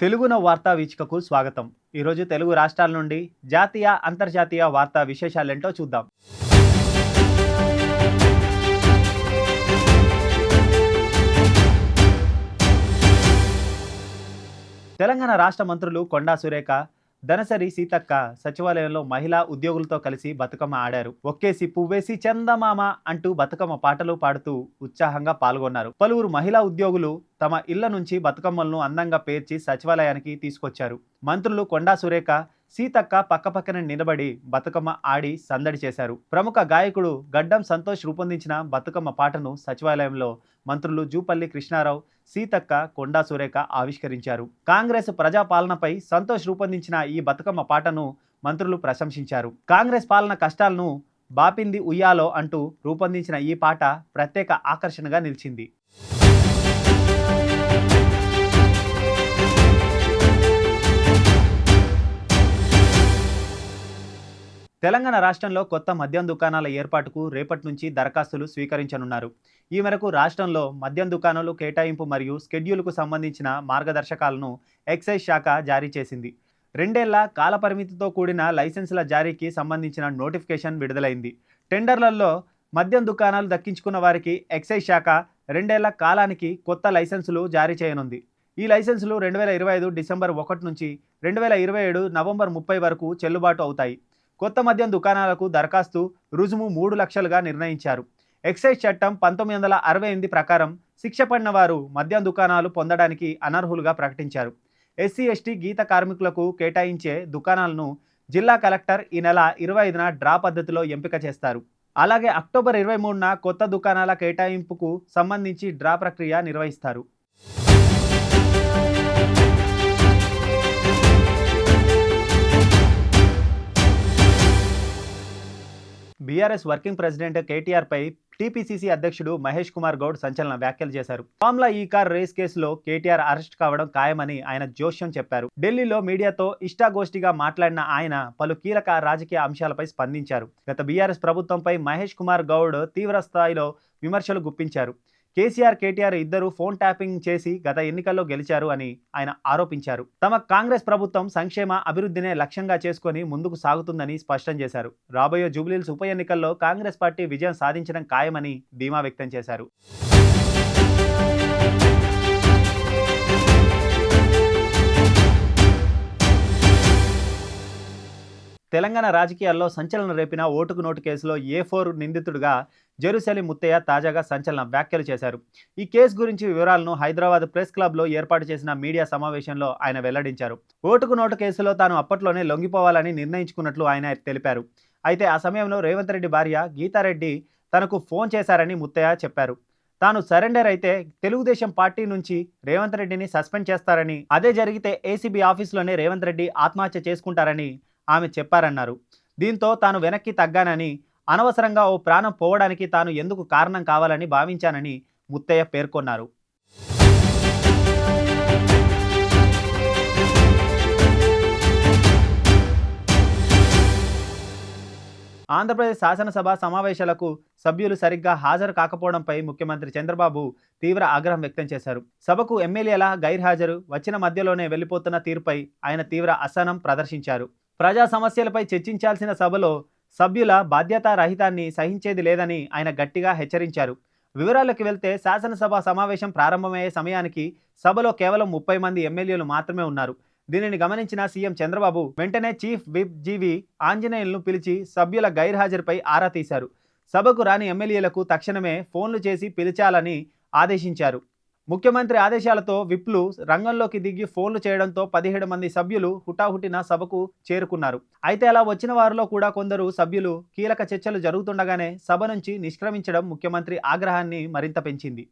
తెలుగున వార్తా వీచికకు స్వాగతం. ఈరోజు తెలుగు రాష్ట్రాల నుండి జాతీయ అంతర్జాతీయ వార్తా విశేషాలేంటో చూద్దాం. తెలంగాణ రాష్ట్ర మంత్రులు కొండా సురేఖ దనసరి సీతక్క సచివాలయంలో మహిళా ఉద్యోగులతో కలిసి బతుకమ్మ ఆడారు. ఒక్కేసి పువ్వేసి చందమామ అంటూ బతుకమ్మ పాటలు పాడుతూ ఉత్సాహంగా పాల్గొన్నారు. పలువురు మహిళా ఉద్యోగులు తమ ఇళ్ళ నుంచి బతుకమ్మలను అందంగా పేర్చి సచివాలయానికి తీసుకొచ్చారు. మంత్రులు కొండా సురేఖ సీతక్క పక్కపక్కన నిలబడి బతుకమ్మ ఆడి సందడి చేశారు. ప్రముఖ గాయకుడు గడ్డం సంతోష్ రూపొందించిన బతుకమ్మ పాటను సచివాలయంలో మంత్రులు జూపల్లి కృష్ణారావు సీతక్క కొండా సురేఖ ఆవిష్కరించారు. కాంగ్రెస్ ప్రజాపాలనపై సంతోష్ రూపొందించిన ఈ బతుకమ్మ పాటను మంత్రులు ప్రశంసించారు. కాంగ్రెస్ పాలన కష్టాలను బాపింది ఉయ్యాలో అంటూ రూపొందించిన ఈ పాట ప్రత్యేక ఆకర్షణగా నిలిచింది. తెలంగాణ రాష్ట్రంలో కొత్త మద్యం దుకాణాల ఏర్పాటుకు రేపటి నుంచి దరఖాస్తులు స్వీకరించనున్నారు. ఈ మేరకు రాష్ట్రంలో మద్యం దుకాణాలు కేటాయింపు మరియు స్కెడ్యూల్కు సంబంధించిన మార్గదర్శకాలను ఎక్సైజ్ శాఖ జారీ చేసింది. రెండేళ్ళ కాలపరిమితితో కూడిన లైసెన్సుల జారీకి సంబంధించిన నోటిఫికేషన్ విడుదలైంది. టెండర్లలో మద్యం దుకాణాలు దక్కించుకున్న వారికి ఎక్సైజ్ శాఖ రెండేళ్ళ కాలానికి కొత్త లైసెన్సులు జారీ చేయనుంది. ఈ లైసెన్సులు రెండు వేల ఇరవై ఐదు డిసెంబర్ ఒకటి నుంచి రెండు వేల ఇరవై ఏడు నవంబర్ ముప్పై వరకు చెల్లుబాటు అవుతాయి. కొత్త మద్యం దుకాణాలకు దరఖాస్తు రుజుము మూడు లక్షలుగా నిర్ణయించారు. ఎక్సైజ్ చట్టం పంతొమ్మిది వందల అరవై ఎనిమిది ప్రకారం శిక్ష పడిన వారు మద్యం దుకాణాలు పొందడానికి అనర్హులుగా ప్రకటించారు. ఎస్సీ ఎస్టీ గీత కార్మికులకు కేటాయించే దుకాణాలను జిల్లా కలెక్టర్ ఈ నెల ఇరవై ఐదున డ్రా పద్ధతిలో ఎంపిక చేస్తారు. అలాగే అక్టోబర్ ఇరవై మూడున కొత్త దుకాణాల కేటాయింపుకు సంబంధించి డ్రా ప్రక్రియ నిర్వహిస్తారు. బీఆర్ఎస్ వర్కింగ్ ప్రెసిడెంట్ కేటీఆర్ పై టీపీసీసీ అధ్యక్షుడు మహేష్ కుమార్ గౌడ్ సంచలన వ్యాఖ్యలు చేశారు. ఫామ్లా ఈ కార్ రేస్ కేసులో కేటీఆర్ అరెస్ట్ కావడం ఖాయమని ఆయన జోష్యం చెప్పారు. ఢిల్లీలో మీడియాతో ఇష్టాగోష్ఠిగా మాట్లాడిన ఆయన పలు కీలక రాజకీయ అంశాలపై స్పందించారు. గత బీఆర్ఎస్ ప్రభుత్వంపై మహేష్ కుమార్ గౌడ్ తీవ్ర స్థాయిలో విమర్శలు గుప్పించారు. కేసీఆర్ కేటీఆర్ ఇద్దరు ఫోన్ ట్యాపింగ్ చేసి గత ఎన్నికల్లో గెలిచారు అని ఆయన ఆరోపించారు. తమ కాంగ్రెస్ ప్రభుత్వం సంక్షేమ అభివృద్ధినే లక్ష్యంగా చేసుకుని ముందుకు సాగుతుందని స్పష్టం చేశారు. రాబోయే జూబ్లీల్స్ ఉప ఎన్నికల్లో కాంగ్రెస్ పార్టీ విజయం సాధించడం ఖాయమని ధీమా వ్యక్తం చేశారు. తెలంగాణ రాజకీయాల్లో సంచలనం రేపిన ఓటుకు నోటు కేసులో ఏ ఫోర్ నిందితుడిగా జెరూసలేం ముత్తయ్య తాజాగా సంచలన వ్యాఖ్యలు చేశారు. ఈ కేసు గురించి వివరాలను హైదరాబాద్ ప్రెస్ క్లబ్లో ఏర్పాటు చేసిన మీడియా సమావేశంలో ఆయన వెల్లడించారు. ఓటుకు నోటు కేసులో తాను అప్పట్లోనే లొంగిపోవాలని నిర్ణయించుకున్నట్లు ఆయన తెలిపారు. అయితే ఆ సమయంలో రేవంత్ రెడ్డి భార్య గీతారెడ్డి తనకు ఫోన్ చేశారని ముత్తయ్య చెప్పారు. తాను సరెండర్ అయితే తెలుగుదేశం పార్టీ నుంచి రేవంత్ రెడ్డిని సస్పెండ్ చేస్తారని అదే జరిగితే ఏసీబీ ఆఫీసులోనే రేవంత్ రెడ్డి ఆత్మహత్య చేసుకుంటారని ఆమె చెప్పారన్నారు. దీంతో తాను వెనక్కి తగ్గానని అనవసరంగా ఓ ప్రాణం పోవడానికి తాను ఎందుకు కారణం కావాలని భావించానని ముత్తయ్య పేర్కొన్నారు. ఆంధ్రప్రదేశ్ శాసనసభ సమావేశాలకు సభ్యులు సరిగ్గా హాజరు కాకపోవడంపై ముఖ్యమంత్రి చంద్రబాబు తీవ్ర ఆగ్రహం వ్యక్తం చేశారు. సభకు ఎమ్మెల్యేల గైర్హాజరు వచ్చిన మధ్యలోనే వెళ్ళిపోతున్న తీరుపై ఆయన తీవ్ర అసహనం ప్రదర్శించారు. ప్రజా సమస్యలపై చర్చించాల్సిన సభలో సభ్యుల బాధ్యతారహితాన్ని సహించేది లేదని ఆయన గట్టిగా హెచ్చరించారు. వివరాలకు వెళ్తే శాసనసభ సమావేశం ప్రారంభమయ్యే సమయానికి సభలో కేవలం ముప్పై మంది ఎమ్మెల్యేలు మాత్రమే ఉన్నారు. దీనిని గమనించిన సీఎం చంద్రబాబు వెంటనే చీఫ్ విప్ జీవి ఆంజనేయులను పిలిచి సభ్యుల గైర్హాజరుపై ఆరా తీశారు. సభకు రాని ఎమ్మెల్యేలకు తక్షణమే ఫోన్లు చేసి పిలిచాలని ఆదేశించారు. ముఖ్యమంత్రి ఆదేశాలతో విప్లు రంగంలోకి దిగి ఫోన్లు చేయడంతో పదిహేడు మంది సభ్యులు హుటాహుటిన సభకు చేరుకున్నారు. అయితే అలా వచ్చిన వారిలో కూడా కొందరు సభ్యులు కీలక చర్చలు జరుగుతుండగానే సభ నుంచి నిష్క్రమించడం ముఖ్యమంత్రి ఆగ్రహాన్ని మరింత పెంచింది.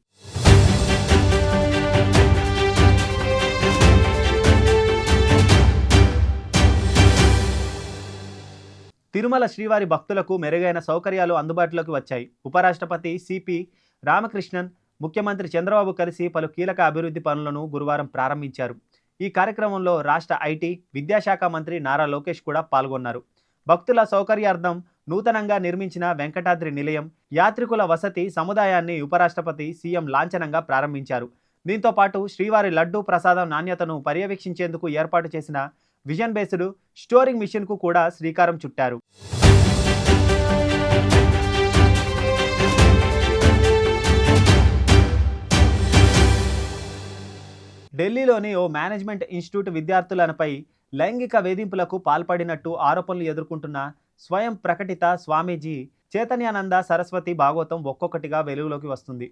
తిరుమల శ్రీవారి భక్తులకు మెరుగైన సౌకర్యాలు అందుబాటులోకి వచ్చాయి. ఉపరాష్ట్రపతి సిపి రామకృష్ణన్ ముఖ్యమంత్రి చంద్రబాబు కలిసి పలు కీలక అభివృద్ధి పనులను గురువారం ప్రారంభించారు. ఈ కార్యక్రమంలో రాష్ట్ర ఐటీ విద్యాశాఖ మంత్రి నారా లోకేష్ కూడా పాల్గొన్నారు. భక్తుల సౌకర్యార్థం నూతనంగా నిర్మించిన వెంకటాద్రి నిలయం యాత్రికుల వసతి సముదాయాన్ని ఉపరాష్ట్రపతి సీఎం లాంఛనంగా ప్రారంభించారు. దీంతో పాటు శ్రీవారి లడ్డూ ప్రసాదం నాణ్యతను పర్యవేక్షించేందుకు ఏర్పాటు చేసిన విజన్ బేస్డ్ స్టోరింగ్ మిషన్కు కూడా శ్రీకారం చుట్టారు. ఢిల్లీలోని ఓ మేనేజ్మెంట్ ఇన్స్టిట్యూట్ విద్యార్థులపై లైంగిక వేధింపులకు పాల్పడినట్టు ఆరోపణలు ఎదుర్కొంటున్న స్వయం ప్రకటిత స్వామీజీ చైతన్యానంద సరస్వతి భాగవతం ఒక్కొక్కటిగా వెలుగులోకి వస్తుంది.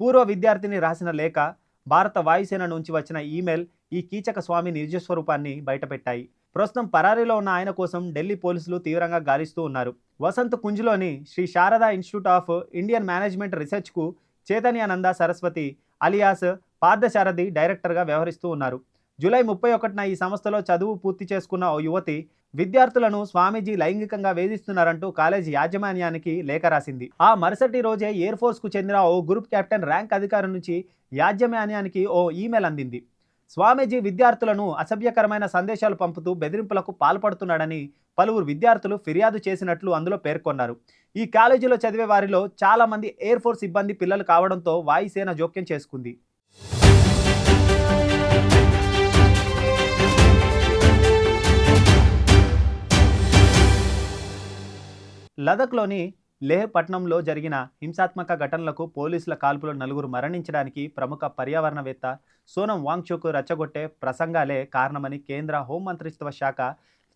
పూర్వ విద్యార్థిని రాసిన లేఖ భారత వాయుసేన నుంచి వచ్చిన ఈమెయిల్ ఈ కీచక స్వామి నిజస్వరూపాన్ని బయటపెట్టాయి. ప్రస్తుతం పరారీలో ఉన్న ఆయన కోసం ఢిల్లీ పోలీసులు తీవ్రంగా గాలిస్తూ ఉన్నారు. Vasant కుంజ్లోని Shri Sharada institute of Indian management రీసెర్చ్కు Chaitanyananda Saraswati alias Parthasarathi డైరెక్టర్గా వ్యవహరిస్తూ ఉన్నారు. జూలై ముప్పై ఒకటిన ఈ సంస్థలో చదువు పూర్తి చేసుకున్న ఓ యువతి విద్యార్థులను స్వామీజీ లైంగికంగా వేధిస్తున్నారంటూ కాలేజీ యాజమాన్యానికి లేఖ రాసింది. ఆ మరుసటి రోజే ఎయిర్ ఫోర్స్కు చెందిన ఓ గ్రూప్ కెప్టెన్ ర్యాంక్ అధికారి నుంచి యాజమాన్యానికి ఓ ఈమెయిల్ అందింది. స్వామీజీ విద్యార్థులను అసభ్యకరమైన సందేశాలు పంపుతూ బెదిరింపులకు పాల్పడుతున్నాడని పలువురు విద్యార్థులు ఫిర్యాదు చేసినట్లు అందులో పేర్కొన్నారు. ఈ కాలేజీలో చదివే వారిలో చాలామంది ఎయిర్ ఫోర్స్ సిబ్బంది పిల్లలు కావడంతో వాయుసేన జోక్యం చేసుకుంది. లదఖ్లోని లేహ్ పట్టణంలో జరిగిన హింసాత్మక ఘటనలకు పోలీసుల కాల్పులు నలుగురు మరణించడానికి ప్రముఖ పర్యావరణవేత్త సోనం వాంగ్చుక్ రచ్చగొట్టే ప్రసంగాలే కారణమని కేంద్ర హోంమంత్రిత్వ శాఖ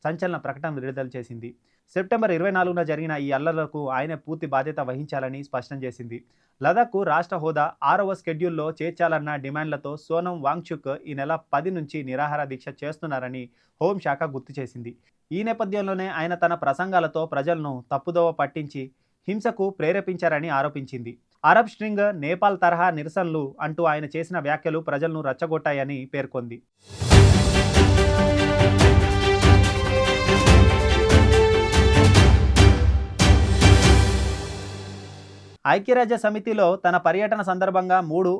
సంచలన ప్రకటన విడుదల చేసింది. సెప్టెంబర్ ఇరవై నాలుగున జరిగిన ఈ అల్లర్లకు ఆయనే పూర్తి బాధ్యత వహించాలని స్పష్టం చేసింది. లదాఖ్కు రాష్ట్ర హోదా ఆరవ స్కెడ్యూల్లో చేర్చాలన్న డిమాండ్లతో సోనం వాంగ్చుక్ ఈ నెల పది నుంచి నిరాహార దీక్ష చేస్తున్నారని హోంశాఖ గుర్తు చేసింది. ఈ నేపథ్యంలోనే ఆయన తన ప్రసంగాలతో ప్రజలను తప్పుదోవ పట్టించి హింసకు ప్రేరేపించారని ఆరోపించింది. అరబ్ స్ట్రింగ్ నేపాల్ తరహా నిరసనలు అంటూ ఆయన చేసిన వ్యాఖ్యలు ప్రజలను రచ్చగొట్టాయని పేర్కొంది. ఐక్యరాజ్య సమితిలో తన పర్యటన సందర్భంగా మూడు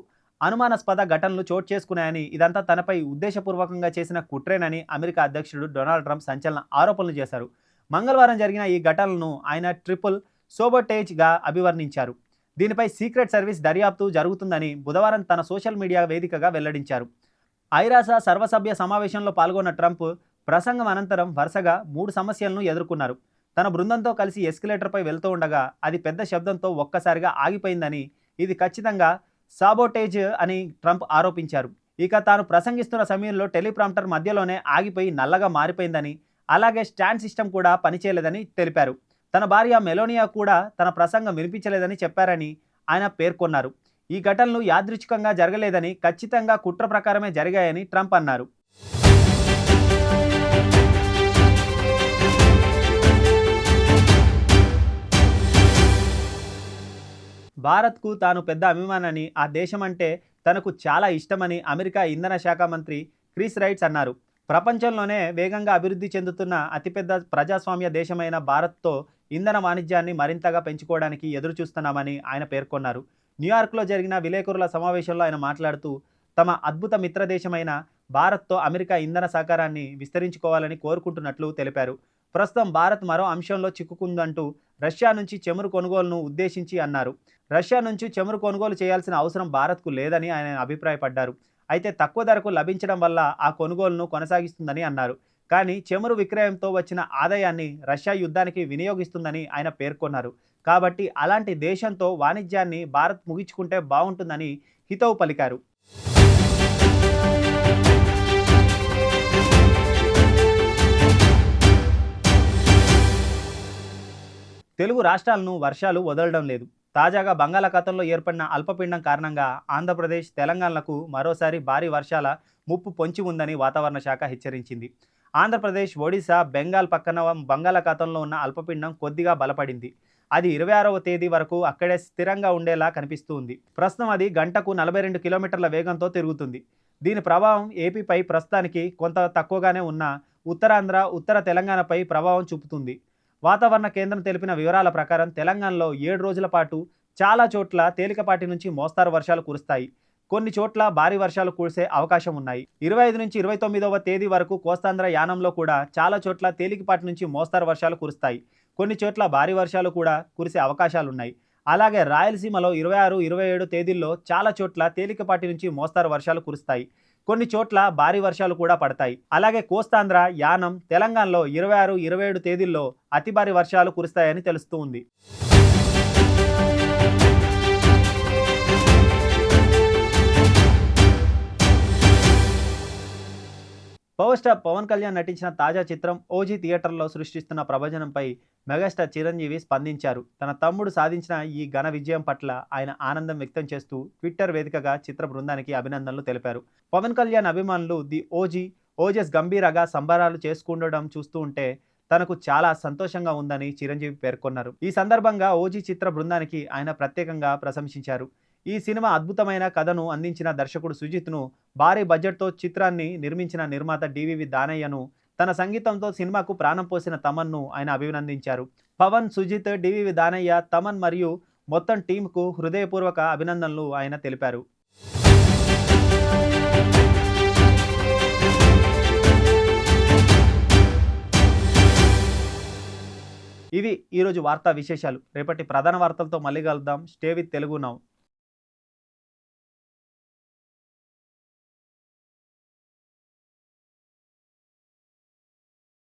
అనుమానాస్పద ఘటనలు చోటు చేసుకున్నాయని ఇదంతా తనపై ఉద్దేశపూర్వకంగా చేసిన కుట్రేనని అమెరికా అధ్యక్షుడు డొనాల్డ్ ట్రంప్ సంచలన ఆరోపణలు చేశారు. మంగళవారం జరిగిన ఈ ఘటనలను ఆయన ట్రిపుల్ సోబోటేజ్గా అభివర్ణించారు. దీనిపై సీక్రెట్ సర్వీస్ దర్యాప్తు జరుగుతుందని బుధవారం తన సోషల్ మీడియా వేదికగా వెల్లడించారు. ఐరాస సర్వసభ్య సమావేశంలో పాల్గొన్న ట్రంప్ ప్రసంగం అనంతరం వరుసగా మూడు సమస్యలను ఎదుర్కొన్నారు. తన బృందంతో కలిసి ఎస్కలేటర్పై వెళ్తూ ఉండగా అది పెద్ద శబ్దంతో ఒక్కసారిగా ఆగిపోయిందని ఇది ఖచ్చితంగా సాబోటేజ్ అని ట్రంప్ ఆరోపించారు. ఇక తాను ప్రసంగిస్తున్న సమయంలో టెలిప్రాంప్టర్ మధ్యలోనే ఆగిపోయి నల్లగా మారిపోయిందని అలాగే స్టాండ్ సిస్టమ్ కూడా పనిచేయలేదని తెలిపారు. తన భార్య మెలోనియా కూడా తన ప్రసంగం వినిపించలేదని చెప్పారని ఆయన పేర్కొన్నారు. ఈ ఘటనలు యాదృచ్ఛికంగా జరగలేదని ఖచ్చితంగా కుట్ర ప్రకారమే జరిగాయని ట్రంప్ అన్నారు. భారత్కు తాను పెద్ద అభిమానని ఆ దేశం అంటే తనకు చాలా ఇష్టమని అమెరికా ఇంధన శాఖ మంత్రి క్రిస్ రైట్స్ అన్నారు. ప్రపంచంలోనే వేగంగా అభివృద్ధి చెందుతున్న అతిపెద్ద ప్రజాస్వామ్య దేశమైన భారత్తో ఇంధన వాణిజ్యాన్ని మరింతగా పెంచుకోవడానికి ఎదురు చూస్తున్నామని ఆయన పేర్కొన్నారు. న్యూయార్క్లో జరిగిన విలేకరుల సమావేశంలో ఆయన మాట్లాడుతూ తమ అద్భుత మిత్రదేశమైన భారత్తో అమెరికా ఇంధన సహకారాన్ని విస్తరించుకోవాలని కోరుకుంటున్నట్లు తెలిపారు. ప్రస్తుతం భారత్ మరో అంశంలో చిక్కుకుందంటూ రష్యా నుంచి చమురు కొనుగోలును ఉద్దేశించి అన్నారు. రష్యా నుంచి చమురు కొనుగోలు చేయాల్సిన అవసరం భారత్కు లేదని ఆయన అభిప్రాయపడ్డారు. అయితే తక్కువ ధరకు లభించడం వల్ల ఆ కొనుగోలును కొనసాగిస్తుందని అన్నారు. కానీ చమురు విక్రయంతో వచ్చిన ఆదాయాన్ని రష్యా యుద్ధానికి వినియోగిస్తుందని ఆయన పేర్కొన్నారు. కాబట్టి అలాంటి దేశంతో వాణిజ్యాన్ని భారత్ ముగించుకుంటే బాగుంటుందని హితవు పలికారు. తెలుగు రాష్ట్రాలను వర్షాలు వదలడం లేదు. తాజాగా బంగాళాఖాతంలో ఏర్పడిన అల్పపీండం కారణంగా ఆంధ్రప్రదేశ్ తెలంగాణలకు మరోసారి భారీ వర్షాల ముప్పు పొంచి ఉందని వాతావరణ శాఖ హెచ్చరించింది. ఆంధ్రప్రదేశ్ ఒడిశా బెంగాల్ పక్కన బంగాళాఖాతంలో ఉన్న అల్పపిండం కొద్దిగా బలపడింది. అది ఇరవై ఆరవ తేదీ వరకు అక్కడే స్థిరంగా ఉండేలా కనిపిస్తూ ఉంది ప్రస్తుతం అది గంటకు నలభై రెండు కిలోమీటర్ల వేగంతో తిరుగుతుంది. దీని ప్రభావం ఏపీపై ప్రస్తుతానికి కొంత తక్కువగానే ఉన్న ఉత్తరాంధ్ర ఉత్తర తెలంగాణపై ప్రభావం చూపుతుంది. వాతావరణ కేంద్రం తెలిపిన వివరాల ప్రకారం తెలంగాణలో ఏడు రోజుల పాటు చాలా చోట్ల తేలికపాటి నుంచి మోస్తారు వర్షాలు కురుస్తాయి. కొన్ని చోట్ల భారీ వర్షాలు కురిసే అవకాశం ఉన్నాయి. ఇరవై ఐదు నుంచి ఇరవై తొమ్మిదవ తేదీ వరకు కోస్తాంధ్ర యానంలో కూడా చాలా చోట్ల తేలికపాటి నుంచి మోస్తారు వర్షాలు కురుస్తాయి. కొన్ని చోట్ల భారీ వర్షాలు కూడా కురిసే అవకాశాలున్నాయి అలాగే రాయలసీమలో ఇరవై ఆరు ఇరవై ఏడు తేదీల్లో చాలా చోట్ల తేలికపాటి నుంచి మోస్తారు వర్షాలు కురుస్తాయి. కొన్ని చోట్ల భారీ వర్షాలు కూడా పడతాయి. అలాగే కోస్తాంధ్ర యానం తెలంగాణలో ఇరవై ఆరు ఇరవై ఏడు తేదీల్లో అతి భారీ వర్షాలు కురుస్తాయని తెలుస్తూ ఉంది. పవర్ స్టార్ పవన్ కళ్యాణ్ నటించిన తాజా చిత్రం ఓజీ థియేటర్లో సృష్టిస్తున్న ప్రభజనంపై మెగాస్టార్ చిరంజీవి స్పందించారు. తన తమ్ముడు సాధించిన ఈ ఘన విజయం పట్ల ఆయన ఆనందం వ్యక్తం చేస్తూ ట్విట్టర్ వేదికగా చిత్ర బృందానికి అభినందనలు తెలిపారు. పవన్ కళ్యాణ్ అభిమానులు ది ఓజీ ఓజెస్ గంభీరగా సంబరాలు చేసుకుండడం చూస్తూ ఉంటే తనకు చాలా సంతోషంగా ఉందని చిరంజీవి పేర్కొన్నారు. ఈ సందర్భంగా ఓజీ చిత్ర బృందానికి ఆయన ప్రత్యేకంగా ప్రశంసించారు. ఈ సినిమా అద్భుతమైన కథను అందించిన దర్శకుడు సుజిత్ను భారీ బడ్జెట్తో చిత్రాన్ని నిర్మించిన నిర్మాత డివివి దానయ్యను తన సంగీతంతో సినిమాకు ప్రాణం పోసిన తమన్ను ఆయన అభినందించారు. పవన్ సుజిత్ డివివి దానయ్య తమన్ మరియు మొత్తం టీంకు హృదయపూర్వక అభినందనలు ఆయన తెలిపారు. ఇవి ఈరోజు వార్తా విశేషాలు. రేపటి ప్రధాన వార్తలతో మళ్ళీ కలుద్దాం. Stay with Telugu now.